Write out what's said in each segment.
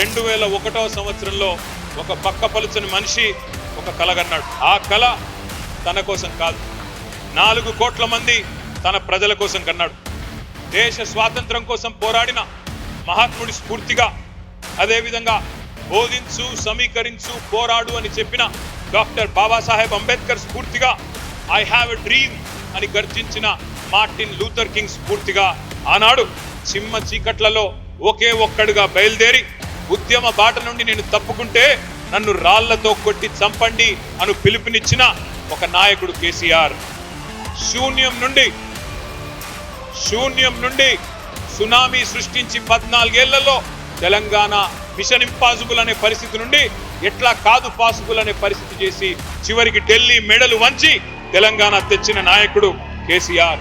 రెండు వేల ఒకటవ సంవత్సరంలో ఒక పక్క పలుచని మనిషి ఒక కలగన్నాడు ఆ కళ తన కోసం కాదు. నాలుగు కోట్ల మంది తన ప్రజల కోసం కన్నాడు. దేశ స్వాతంత్రం కోసం పోరాడిన మహాత్ముడి స్ఫూర్తిగా అదేవిధంగా బోధించు సమీకరించు పోరాడు అని చెప్పిన డాక్టర్ బాబాసాహెబ్ అంబేద్కర్ స్ఫూర్తిగా ఐ హ్యావ్ ఎ డ్రీమ్ అని గర్జించిన మార్టిన్ లూథర్ కింగ్ స్ఫూర్తిగా ఆనాడు చిమ్మ చీకట్లలో ఒకే ఒక్కడుగా బయలుదేరి ఉద్యమ బాట నుండి నేను తప్పుకుంటే నన్ను రాళ్ళతో కొట్టి చంపండి అను పిలుపునిచ్చిన ఒక నాయకుడు కేసీఆర్. శూన్యం నుండి శూన్యం నుండి సునామీ సృష్టించి పద్నాలుగేళ్ళలో తెలంగాణ మిషన్ ఇంపాసిబుల్ అనే పరిస్థితి నుండి ఎట్లా కాదు పాసిబుల్ అనే పరిస్థితి చేసి చివరికి ఢిల్లీ మెడలు వంచి తెలంగాణ తెచ్చిన నాయకుడు కేసీఆర్.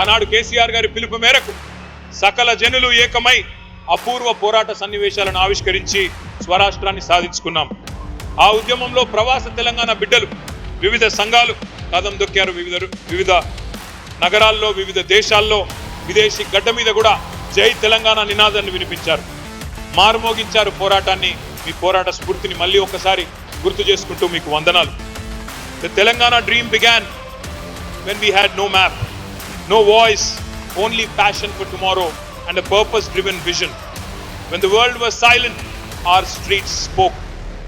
ఆనాడు కేసీఆర్ గారి పిలుపు మేరకు సకల జనులు ఏకమై అపూర్వ పోరాట సన్నివేశాలను ఆవిష్కరించి స్వరాష్ట్రాన్ని సాధించుకున్నాం. ఆ ఉద్యమంలో ప్రవాస తెలంగాణ బిడ్డలు వివిధ సంఘాలు కదం దొక్కారు వివిధ వివిధ నగరాల్లో వివిధ దేశాల్లో విదేశీ గడ్డ మీద కూడా జై తెలంగాణ నినాదాన్ని వినిపించారు. మారుమోగించారు పోరాటాన్ని. మీ పోరాట స్ఫూర్తిని మళ్ళీ ఒకసారి గుర్తు చేసుకుంటూ మీకు వందనాలు. The Telangana dream began when we had no map no voice only passion for tomorrow and a purpose driven vision. When the world was silent, our streets spoke.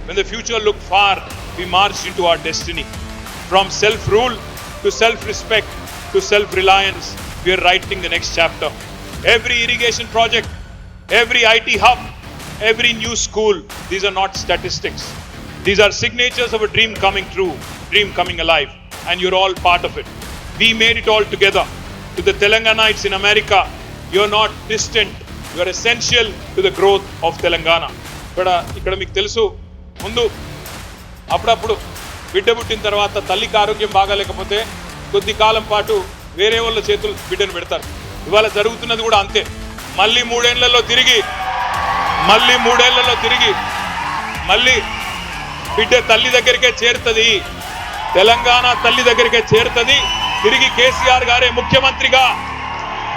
When the future looked far, we marched into our destiny. From self rule to self respect to self reliance, we are writing the next chapter. Every irrigation project, every IT hub, every new school, these are not statistics. These are signatures of a dream coming true, dream coming alive, and you're all part of it. We made it all together. To the Telanganites in America, you not distant distant, you're essential to the growth of Telangana ఇక్కడ ఇక్కడ మీకు తెలుసు ముందు అప్పుడప్పుడు బిడ్డ పుట్టిన తర్వాత తల్లికి ఆరోగ్యం బాగాలేకపోతే కొద్ది కాలం పాటు వేరే వాళ్ళ చేతులు బిడ్డను పెడతారు. ఇవాళ జరుగుతున్నది కూడా అంతే. మళ్ళీ మూడేళ్ళలో తిరిగి మళ్ళీ మూడేళ్ళలో తిరిగి మళ్ళీ బిడ్డ తల్లి దగ్గరికే చేరుతుంది. తెలంగాణ తల్లి దగ్గరికే చేరుతుంది. తిరిగి కేసీఆర్ గారే ముఖ్యమంత్రిగా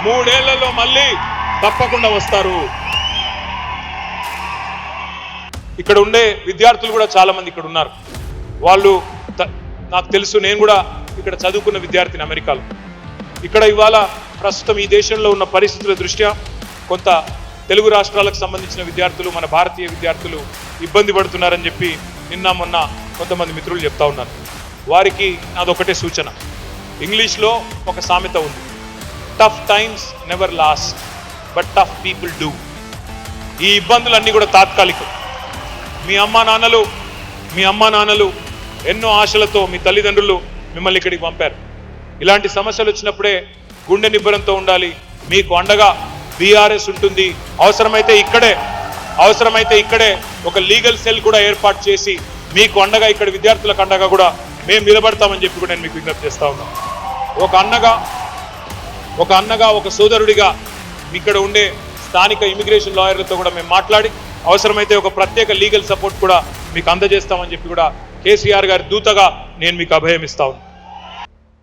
మూడేళ్ళలో మళ్ళీ తప్పకుండా వస్తారు. ఇక్కడ ఉండే విద్యార్థులు కూడా చాలా మంది ఇక్కడ ఉన్నారు. వాళ్ళు నాకు తెలుసు నేను కూడా ఇక్కడ చదువుకున్న విద్యార్థిని అమెరికాలో. ఇక్కడ ఇవాళ ప్రస్తుతం ఈ దేశంలో ఉన్న పరిస్థితుల దృష్ట్యా కొంత తెలుగు రాష్ట్రాలకు సంబంధించిన విద్యార్థులు మన భారతీయ విద్యార్థులు ఇబ్బంది పడుతున్నారని చెప్పి నిన్న మొన్న కొంతమంది మిత్రులు చెప్తా ఉన్నారు. వారికి నాదొకటే సూచన. ఇంగ్లీష్లో ఒక సామెత ఉంది. Tough times never last but tough people do ఈ ఇబ్బందులన్నీ కూడా తాత్కాలికం. మీ అమ్మా నాన్నలు మీ అమ్మా నాన్నలు ఎన్నో ఆశలతో మీ తల్లిదండ్రులు మిమ్మల్ని ఇక్కడికి పంపారు. ఇలాంటి సమస్యలు వచ్చినప్పుడే గుండె నిబ్బరంతో ఉండాలి. మీకు అండగా బీఆర్ఎస్ ఉంటుంది. అవసరమైతే ఇక్కడే అవసరమైతే ఇక్కడే ఒక లీగల్ సెల్ కూడా ఏర్పాటు చేసి మీకు అండగా ఇక్కడ విద్యార్థులకు అండగా కూడా మేము నిలబడతామని చెప్పి కూడా నేను మీకు విజ్ఞప్తి చేస్తా ఉన్నాను. ఒక అన్నగా ఒక అన్నగా ఒక సోదరుడిగా ఇక్కడ ఉండే స్థానిక ఇమిగ్రేషన్ లాయర్లతో కూడా మేము మాట్లాడి అవసరమైతే ఒక ప్రత్యేక లీగల్ సపోర్ట్ కూడా మీకు అందజేస్తామని చెప్పి కూడా కేసీఆర్ గారి దూతగా నేను మీకు అభయమిస్తా ఉన్నాను